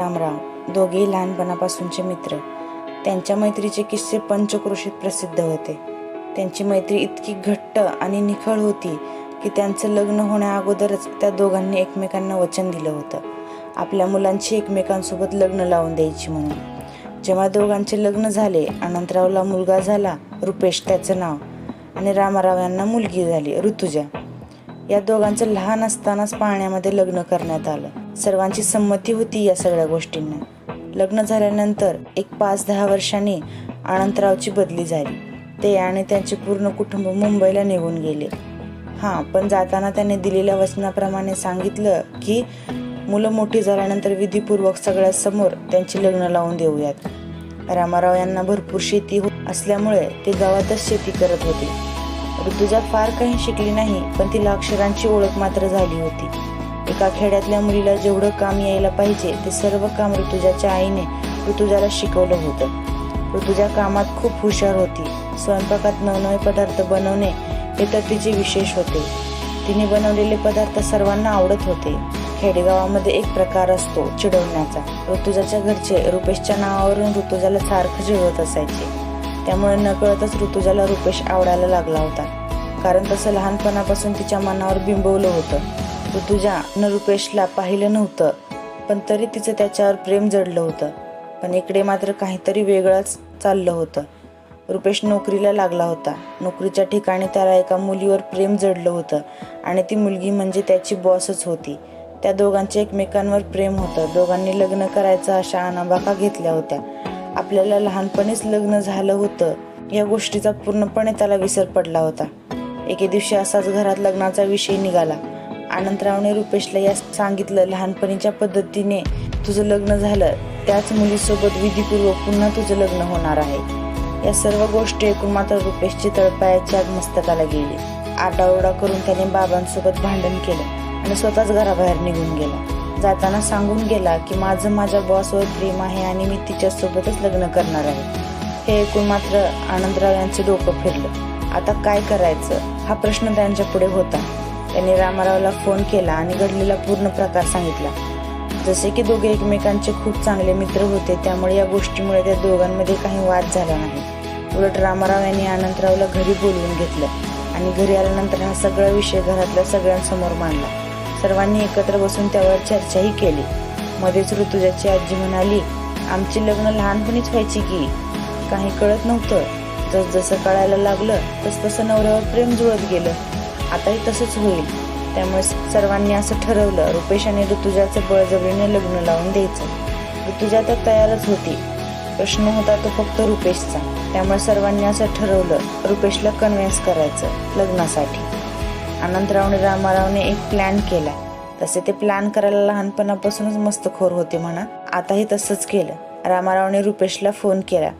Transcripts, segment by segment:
रामराव दोघेही लहानपणापासूनचे मित्र. त्यांच्या मैत्रीचे किस्से पंचक्रोशीत प्रसिद्ध होते. त्यांची मैत्री इतकी घट्ट आणि निखळ होती की त्यांचं लग्न होण्या अगोदरच त्या दोघांनी एकमेकांना वचन दिलं होतं. आपल्या मुलांची एकमेकांसोबत लग्न लावून द्यायची म्हणून. जेव्हा दोघांचे लग्न झाले अनंतरावला मुलगा झाला रुपेश त्याचं नाव. आणि रामाराव यांना मुलगी झाली ऋतुजा. या दोघांचं लहान असतानाच पाण्यामध्ये लग्न करण्यात आलं. सर्वांची संमती होती या सगळ्या गोष्टींना. लग्न झाल्यानंतर एक पाच दहा वर्षांनी अनंतरावची बदली झाली. ते आणि त्यांचे पूर्ण कुटुंब मुंबईला निघून गेले. हां पण जाताना त्यांनी दिलेल्या वचनाप्रमाणे सांगितलं की मुलं मोठी झाल्यानंतर विधीपूर्वक सगळ्यासमोर त्यांची लग्न लावून देऊयात. रामाराव यांना भरपूर शेती हो असल्यामुळे ते गावातच शेती करत होते. ऋतुजा फार काही शिकली नाही पण तिला अक्षरांची ओळख मात्र झाली होती. एका खेड्यातल्या मुलीला जेवढं काम यायला पाहिजे ते सर्व काम ऋतुजाच्या आईने ऋतुजाला शिकवलं होतं. ऋतुजा कामात खूप हुशार होती. स्वयंपाकात नवनवे पदार्थ बनवणे हे तर तिचे विशेष होते. तिने बनवलेले पदार्थ सर्वांना आवडत होते. खेडेगावामध्ये एक प्रकार असतो चिडवण्याचा. ऋतुजाच्या घरचे रुपेशच्या नावावरून ऋतुजाला सारखं चिडवत असायचे. त्यामुळे नकळतच ऋतुजाला रुपेश आवडायला लागला होता. कारण तसं लहानपणापासून तिच्या मनावर बिंबवलं होतं. ऋतुजा न रुपेशला पाहिलं नव्हतं पण तरी तिचं त्याच्यावर प्रेम जडलं होतं. पण इकडे मात्र काहीतरी वेगळंच चाललं होतं. रुपेश नोकरीला लागला होता. नोकरीच्या ठिकाणी त्याला एका मुलीवर प्रेम जडलं होतं आणि ती मुलगी म्हणजे त्याची बॉसच होती. त्या दोघांचे एकमेकांवर प्रेम होतं. दोघांनी लग्न करायचं अशा अनाबाका घेतल्या होत्या. आपल्याला लहानपणीच लग्न झालं होतं. या गोष्टीचा पूर्णपणे त्याला विसर पडला होता. एके दिवशी असाच घरात लग्नाचा विषय निघाला. आनंदरावने रुपेशला या सांगितलं लहानपणीच्या पद्धतीने तुझं लग्न झालं. त्याच मुलीसोबत विधीपूर्वक पुन्हा तुझं लग्न होणार आहे. या सर्व गोष्टी ऐकून मात्र रुपेशची तळपायाची आग मस्तकाला गेली. आरडाओरडा करून त्याने बाबांसोबत भांडण केलं आणि स्वतःच घराबाहेर निघून गेला. जाताना सांगून गेला की माझं माझ्या बॉसवर प्रेम आहे आणि मी तिच्यासोबतच लग्न करणार आहे. हे ऐकून मात्र आनंदराव यांचं डोकं फिरलं. आता काय करायचं? हा प्रश्न त्यांच्या पुढे होता. त्यांनी रामारावला फोन केला आणि घडलेला पूर्ण प्रकार सांगितला. जसे की दोघे एकमेकांचे खूप चांगले मित्र होते त्यामुळे या गोष्टीमुळे त्या दोघांमध्ये काही वाद झाला नाही. उलट रामाराव यांनी आनंदरावला घरी बोलवून घेतलं आणि घरी आल्यानंतर हा सगळा विषय घरातल्या सगळ्यांसमोर मांडला. सर्वांनी एकत्र बसून त्यावर चर्चाही केली. मध्येच ऋतुजाची आजी म्हणाली आमची लग्न लहानपणीच व्हायची की? काही कळत नव्हतं. जसजसं कळायला लागलं तस तसं नवऱ्यावर प्रेम जुळत गेलं. आताही तसंच होईल. त्यामुळे सर्वांनी असं ठरवलं रुपेश आणि ऋतुजाचं बळजबरीने लग्न लावून द्यायचं. ऋतुजा तर तयारच होती. प्रश्न होता तो फक्त रुपेशचा. त्यामुळे सर्वांनी असं ठरवलं रुपेशला कन्व्हिन्स करायचं लग्नासाठी. अनंतरावने रामारावने एक प्लॅन केला. तसे ते प्लॅन करायला लहानपणापासूनच मस्तखोर होते म्हणा. आताही तसंच केलं. रामारावने रुपेशला फोन केला.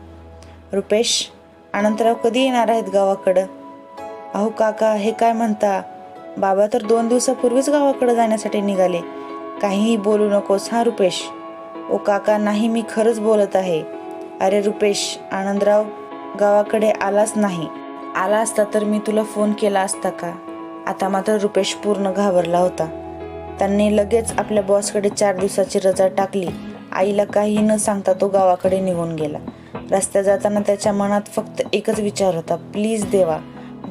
रुपेश अनंतराव कधी येणार आहेत गावाकडं? अहो काका हे काय म्हणता? बाबा तर दोन दिवसापूर्वीच गावाकडे जाण्यासाठी निघाले. काहीही बोलू नकोस हा रुपेश? ओ काका नाही मी खरंच बोलत आहे. अरे रुपेश आनंदराव गावाकडे आलाच नाही. आला असता तर मी तुला फोन केला असता का? आता मात्र रुपेश पूर्ण घाबरला होता. त्यांनी लगेच आपल्या बॉसकडे चार दिवसाची रजा टाकली. आईला काही न सांगता तो गावाकडे निघून गेला. रस्त्या जाताना त्याच्या मनात फक्त एकच विचार होता प्लीज देवा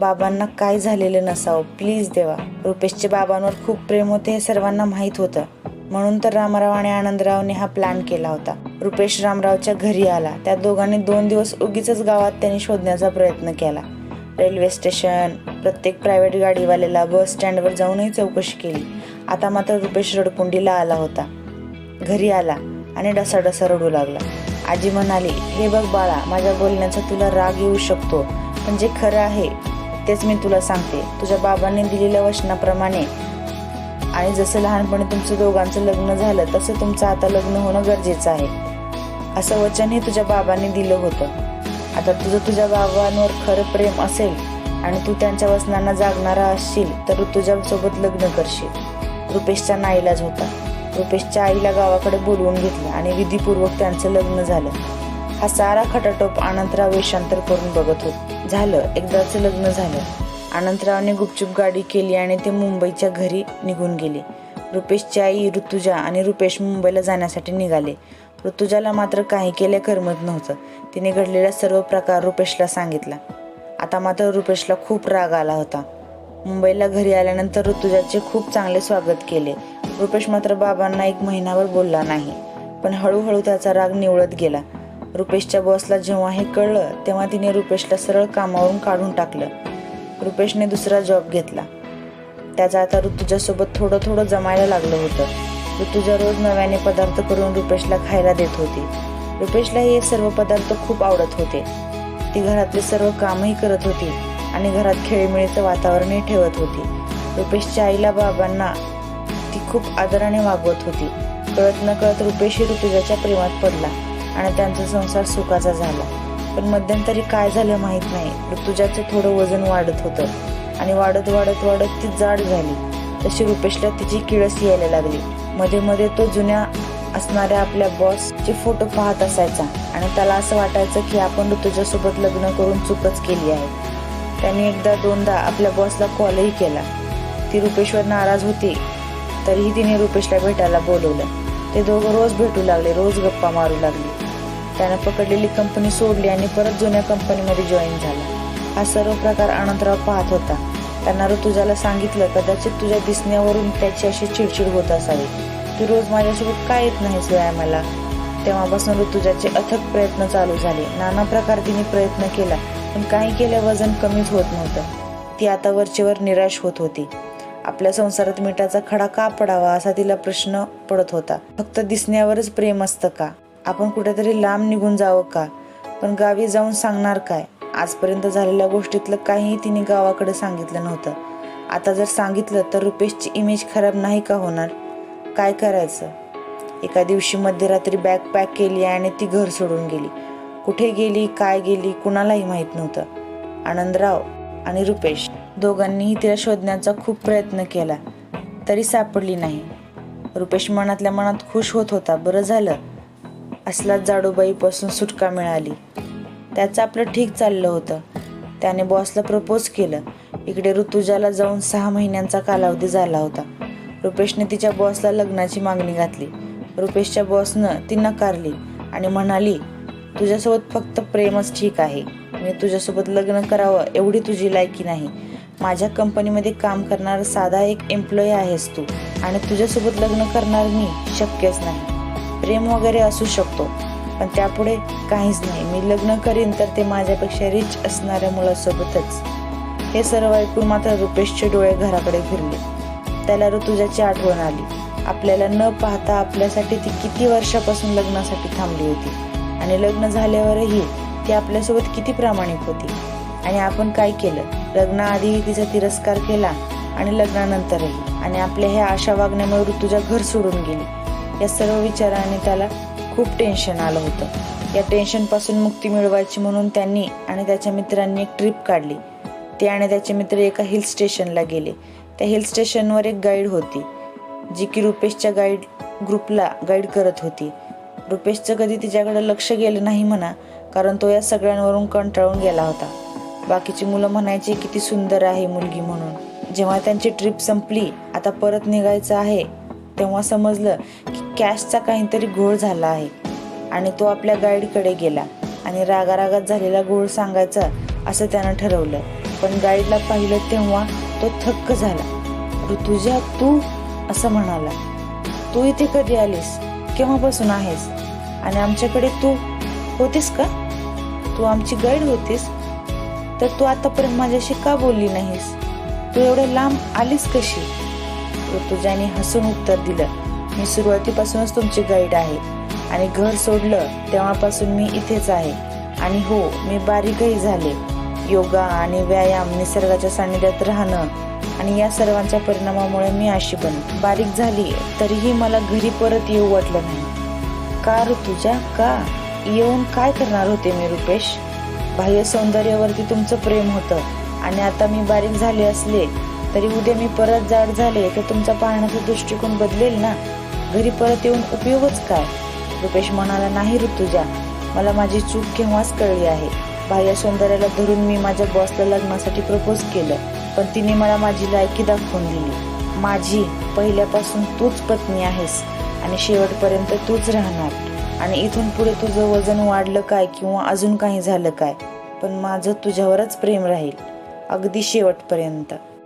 बाबांना काय झालेलं नसावं प्लीज देवा. रुपेशचे बाबांवर खूप प्रेम होते हे सर्वांना माहीत होतं. म्हणून तर रामराव आणि आनंदरावने हा प्लॅन केला होता. रुपेश रामरावच्या घरी आला. त्या दोघांनी दोन दिवस उगीच गावात त्यांनी शोधण्याचा प्रयत्न केला. रेल्वे स्टेशन प्रत्येक प्रायव्हेट गाडीवाल्याला बस स्टँडवर जाऊनही चौकशी केली. आता मात्र रुपेश रडकुंडीला आला होता. घरी आला आणि डसाडसा रडू लागला. आजी म्हणाली हे बघ बाळा माझ्या बोलण्याचा तुला राग येऊ शकतो पण जे खरं आहे तेच मी तुला सांगते. तुझ्या बाबांनी दिलेल्या वचनाप्रमाणे आणि जसं लहानपणी तुमचं दोघांचं लग्न झालं तसं तुमचं आता लग्न होणं गरजेचं आहे. असं वचनही तुझ्या बाबांनी दिलं होतं. आता तुझं तुझ्या बाबांवर खरं प्रेम असेल आणि तू त्यांच्या वसनांना जागणारा असशील तर तुझ्यासोबत लग्न करशील. रुपेशचा नाईलाज होता. रुपेशच्या आईला गावाकडे बोलवून घेतलं आणि विधीपूर्वक त्यांचं लग्न झालं. हा सारा खटाटोप आनंदराव वेषांतर करून बघत होत. झालं एकदाचं लग्न झालं. अनंतरावने गुपचूप गाडी केली आणि ते मुंबईच्या घरी निघून गेले. रुपेशची आई ऋतुजा आणि रुपेश मुंबईला जाण्यासाठी निघाले. ऋतुजाला मात्र काही केले करमत नव्हतं. तिने घडलेला सर्व प्रकार रुपेशला सांगितला. आता मात्र रुपेशला खूप राग आला होता. मुंबईला घरी आल्यानंतर ऋतुजाचे खूप चांगले स्वागत केले. रुपेश मात्र बाबांना एक महिनाभर बोलला नाही पण हळूहळू त्याचा राग निवळत गेला. रुपेशच्या बॉसला जेव्हा हे कळलं तेव्हा तिने रुपेशला सरळ कामावरून काढून टाकलं. रुपेशने दुसरा जॉब घेतला. त्याचा आता ऋतुजासोबत थोडं थोडं जमायला लागलं होतं. ऋतुजा रोज नव्याने पदार्थ करून रुपेशला खायला देत होती. रुपेशला हे सर्व पदार्थ खूप आवडत होते. ती घरातले सर्व कामही करत होती आणि घरात खेळीमेळीचं वातावरणही ठेवत होती. रुपेशच्या आईला बाबांना ती खूप आदराने वागवत होती. कळत न कळत रुपेशही ऋतुजाच्या प्रेमात पडला आणि त्यांचा संसार सुखाचा झाला. पण मध्यंतरी काय झालं माहीत नाही. ऋतुजाचं थोडं वजन वाढत होतं आणि वाढत वाढत वाढत ती जाड झाली. तशी रुपेशला तिची किळस यायला लागली. मध्ये मध्ये तो जुन्या असणाऱ्या आपल्या बॉसचे फोटो पाहत असायचा. आणि त्याला असं वाटायचं की आपण ऋतुजासोबत लग्न करून चूकच केली आहे. त्याने एकदा दोनदा आपल्या बॉसला कॉलही केला. ती रुपेशवर नाराज होती. तरीही तिने रुपेशला भेटायला बोलवलं. ते दोघं रोज भेटू लागले रोज गप्पा मारू लागले. त्यानं पकडलेली कंपनी सोडली आणि परत जुन्या कंपनीमध्ये जॉईन झाला. हा सर्व प्रकार अनंतराव पाहत होता. त्यांना ऋतुजाला सांगितलं कदाचित तुझ्या दिसण्यावरून त्याची अशी चिडचिड होत असावी. तू रोज माझ्यासोबत काय येत नाहीस व्यायामाला तेव्हापासून ऋतुजाचे अथक प्रयत्न चालू झाले. नाना प्रकार तिने प्रयत्न केला पण काही केल्या वजन कमीच होत नव्हतं. ती आता वरचेवर निराश होत होती. आपल्या संसारात मिठाचा खडा का पडावा असा तिला प्रश्न पडत होता. फक्त दिसण्यावरच प्रेम असतं का? आपण कुठेतरी लांब निघून जावं का? पण गावी जाऊन सांगणार काय? आजपर्यंत झालेल्या गोष्टीतलं काहीही तिने गावाकडे सांगितलं नव्हतं. आता जर सांगितलं तर रुपेशची इमेज खराब नाही का होणार? काय करायचं? एका दिवशी मध्यरात्री बॅग पॅक केली आणि ती घर सोडून गेली. कुठे गेली काय गेली कुणालाही माहीत नव्हतं. आनंदराव आणि रुपेश दोघांनीही तिला शोधण्याचा खूप प्रयत्न केला. तरी सापडली नाही. रुपेश मनातल्या मनात खुश होत होता. बरं झालं. असलाच जाडूबाईपासून सुटका मिळाली. त्याचं आपलं ठीक चाललं होतं. त्याने बॉसला प्रपोज केलं. इकडे ऋतुजाला जाऊन सहा महिन्यांचा कालावधी झाला होता. रुपेशने तिच्या बॉसला लग्नाची मागणी घातली. रुपेशच्या बॉसनं ती नकारली आणि म्हणाली तुझ्यासोबत फक्त प्रेमच ठीक आहे. मी तुझ्यासोबत लग्न करावं एवढी तुझी लायकी नाही. माझ्या कंपनीमध्ये काम करणारा साधा एक एम्प्लॉई आहेस तू आणि तुझ्यासोबत लग्न करणार मी शक्यच नाही. प्रेम वगैरे असू शकतो पण त्यापुढे काहीच नाही. मी लग्न करीन तर ते माझ्यापेक्षा रिच असणाऱ्या मुलासोबतच. हे सर्व ऐकून मात्र रुपेशचे डोळे घराकडे फिरले. त्याला ऋतुजाची आठवण आली. आपल्याला न पाहता आपल्यासाठी ती किती वर्षापासून लग्नासाठी थांबली होती. आणि लग्न झाल्यावरही ती आपल्यासोबत किती प्रामाणिक होती. आणि आपण काय केलं? लग्नाआधीही तिचा तिरस्कार केला आणि लग्नानंतरही. आणि आपल्या ह्या आशा वागण्यामुळे ऋतुजा घर सोडून गेली. या सर्व विचाराने त्याला खूप टेन्शन आलं होतं. या टेन्शनपासून मुक्ती मिळवायची म्हणून त्यांनी आणि त्याच्या मित्रांनी एक ट्रिप काढली. ते आणि त्याचे मित्र एका हिल स्टेशनला गेले. त्या हिल स्टेशनवर एक गाईड होती जी की रुपेशच्या गाईड ग्रुपला गाईड करत होती. रुपेशचं कधी तिच्याकडे लक्ष गेलं नाही म्हणा कारण तो या सगळ्यांवरून कंटाळून गेला होता. बाकीची मुलं म्हणायची किती सुंदर आहे मुलगी म्हणून. जेव्हा त्यांची ट्रिप संपली आता परत निघायचं आहे तेव्हा समजलं की कॅशचा काहीतरी घोळ झाला आहे. आणि तो आपल्या गाईडकडे गेला आणि रागारागात झालेला घोळ सांगायचा असं त्यानं ठरवलं. पण गाईडला पाहिलं तेव्हा तो थक्क झाला. ऋतुजा तू असं म्हणाला तू इथे कधी आलीस? केव्हापासून आहेस? आणि आमच्याकडे तू होतीस का? तू आमची गाईड होतीस? तर तू आतापर्यंत माझ्याशी का बोलली नाहीस? तू एवढ्या लांब आलीस कशी? ऋतुजाने हसून उत्तर दिलं मी सुरुवातीपासूनच तुमची गाईड आहे आणि घर सोडलं तेव्हापासून मी इथेच आहे. आणि हो मी बारीकही झाले. योगा आणि व्यायाम निसर्गाच्या सान्निध्यात राहणं आणि या सर्वांच्या परिणामामुळे मी अशी पण बारीक झाली तरीही मला घरी परत येऊ वाटलं नाही. का ऋतुजा का? येऊन काय करणार होते मी रुपेश? बाह्य सौंदर्यावरती तुमचं प्रेम होतं आणि आता मी बारीक झाले असले तरी उद्या मी परत जाड झाले तर तुमचा पाहण्याचा दृष्टिकोन बदलेल ना? घरी परत येऊन उपयोगच काय? रुपेश म्हणाला नाही ऋतुजा मला माझी चूक केव्हाच कळली आहे. बाह्य सौंदर्याला धरून मी माझ्या बॉसला लग्नासाठी प्रपोज केलं. पण तिने मला माझी लायकी दाखवून दिली. माझी पहिल्यापासून तूच पत्नी आहेस आणि शेवटपर्यंत तूच राहणार. आणि इथून पुढे तुझं वजन वाढलं काय किंवा अजून काही झालं काय? पण माझं तुझ्यावरच प्रेम राहील. अगदी शेवटपर्यंत.